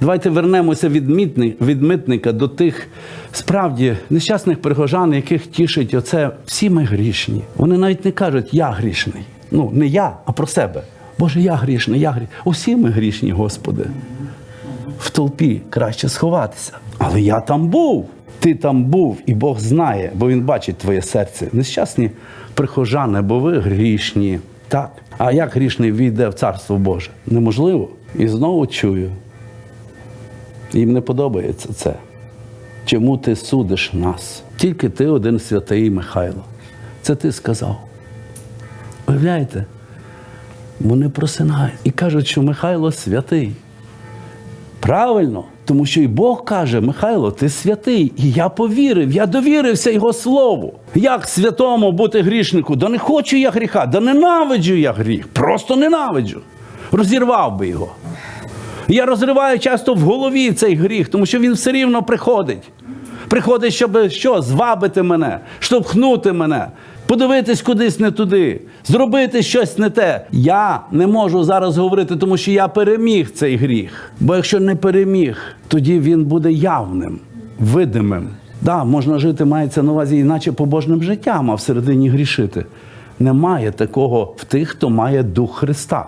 Давайте вернемося від, митни- від митника до тих справді нещасних прихожан, яких тішить оце всі ми грішні. Вони навіть не кажуть я грішний. Ну, не я, а про себе. Боже, я грішний, я грішний. Усі ми грішні, Господи. В толпі краще сховатися. Але я там був. Ти там був, і Бог знає, бо Він бачить твоє серце. Нещасні прихожани, бо ви грішні. Так. А як грішний війде в Царство Боже? Неможливо. І знову чую. Їм не подобається це. Чому ти судиш нас? Тільки ти один святий Михайло. Це ти сказав. Уявляєте? Вони просинають і кажуть, що Михайло святий. Правильно, тому що і Бог каже: Михайло, ти святий. І я повірив, я довірився Його слову. Як святому бути грішнику? Да не хочу я гріха, да ненавиджу я гріх. Просто ненавиджу. Розірвав би його. Я розриваю часто в голові цей гріх, тому що він все рівно приходить. Приходить, щоб що? Звабити мене, штовхнути мене, подивитись кудись не туди, зробити щось не те. Я не можу зараз говорити, тому що я переміг цей гріх. Бо якщо не переміг, тоді він буде явним, видимим. Да, можна жити, мається на увазі, іначе побожним життям, а всередині грішити. Немає такого в тих, хто має дух Христа.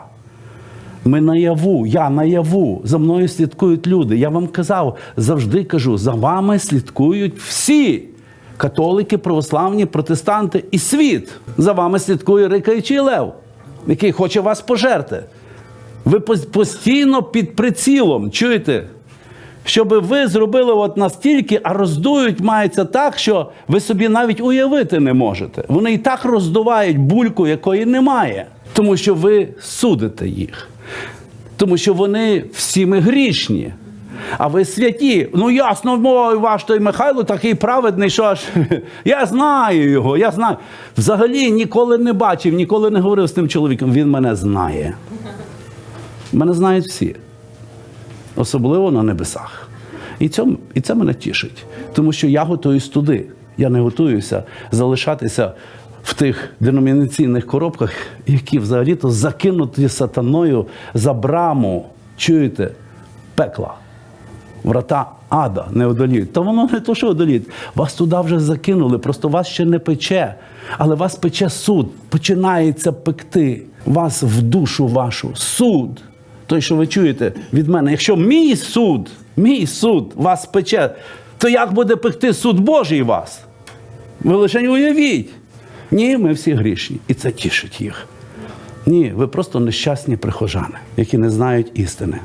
Ми наяву, я наяву, за мною слідкують люди. Я вам казав, завжди кажу, за вами слідкують всі католики, православні, протестанти і світ. За вами слідкує рикаючий лев, який хоче вас пожерти. Ви постійно під прицілом, чуєте? Щоб ви зробили от настільки, а роздують мається так, що ви собі навіть уявити не можете. Вони і так роздувають бульку, якої немає, тому що ви судите їх. Тому що вони всі ми грішні. А ви святі. Ну ясно, мой ваш той Михайло такий праведний, що аж я знаю його, я знаю. Взагалі ніколи не бачив, ніколи не говорив з тим чоловіком. Він мене знає. Мене знають всі особливо на небесах. І, цьому, і це мене тішить, тому що я готуюсь туди. Я не готуюся залишатися в тих деномінаційних коробках, які взагалі-то закинуті сатаною за браму, чуєте, пекла. Врата ада не одоліють. Та воно не то, що одоліють. Вас туди вже закинули, просто вас ще не пече, але вас пече суд. Починається пекти вас в душу вашу. Суд. Той, що ви чуєте від мене. Якщо мій суд, мій суд вас пече, то як буде пекти суд Божий вас? Ви лише не уявіть. Ні, ми всі грішні. І це тішить їх. Ні, ви просто нещасні прихожани, які не знають істини.